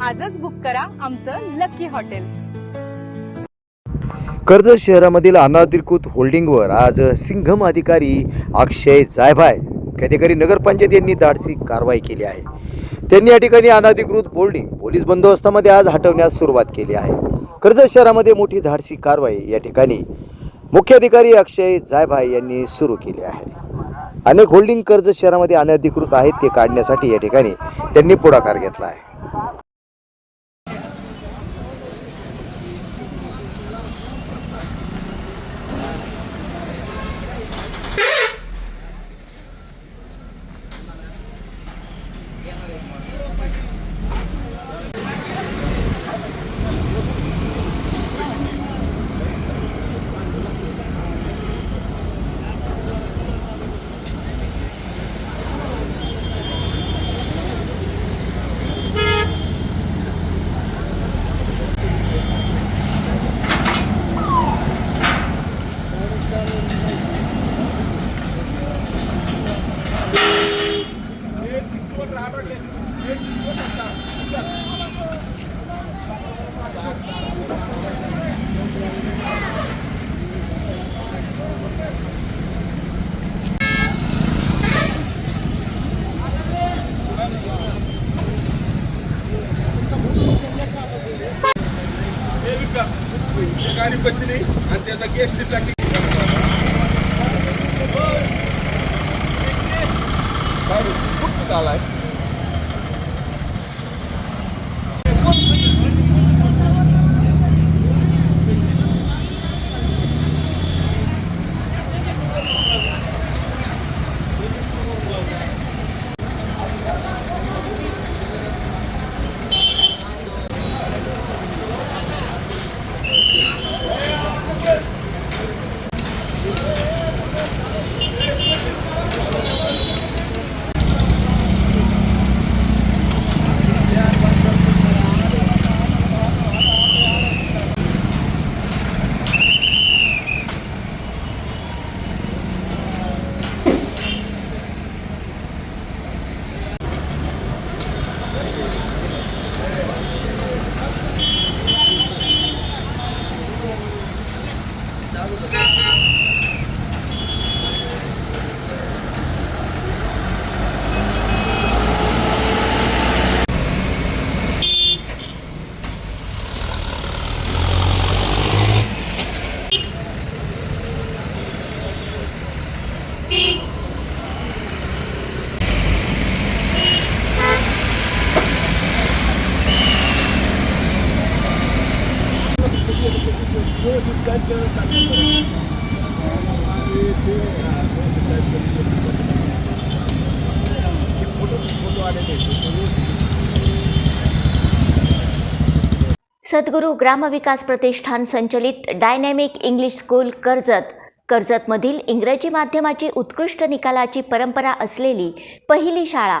आजच बुक करा आमचं लकी हॉटेल. कर्जत शहरामधील अनाधिकृत होल्डिंगवर आज सिंघम अधिकारी अक्षय जायभाय अधिकारी नगरपंचायत यांनी धाडसी कारवाई केली आहे. त्यांनी या ठिकाणी अनाधिकृत होल्डिंग पोलीस बंदोबस्तामध्ये आज हटवण्यास सुरुवात केली आहे. कर्जत शहरामध्ये मोठी धाडसी कारवाई या ठिकाणी मुख्य अधिकारी अक्षय जायभाय यांनी सुरू केली आहे. अनेक होल्डिंग कर्ज शहरामध्ये अनधिकृत आहेत ते काढण्यासाठी या ठिकाणी त्यांनी पुढाकार घेतला आहे. विकास गाडी बसली आणि त्याचा गेट पॅकिंग कुठं खूप सुद्धा आहे सद्गुरू ग्रामविकास प्रतिष्ठान संचलित डायनॅमिक इंग्लिश स्कूल कर्जत. कर्जतमधील इंग्रजी माध्यमाची उत्कृष्ट निकालाची परंपरा असलेली पहिली शाळा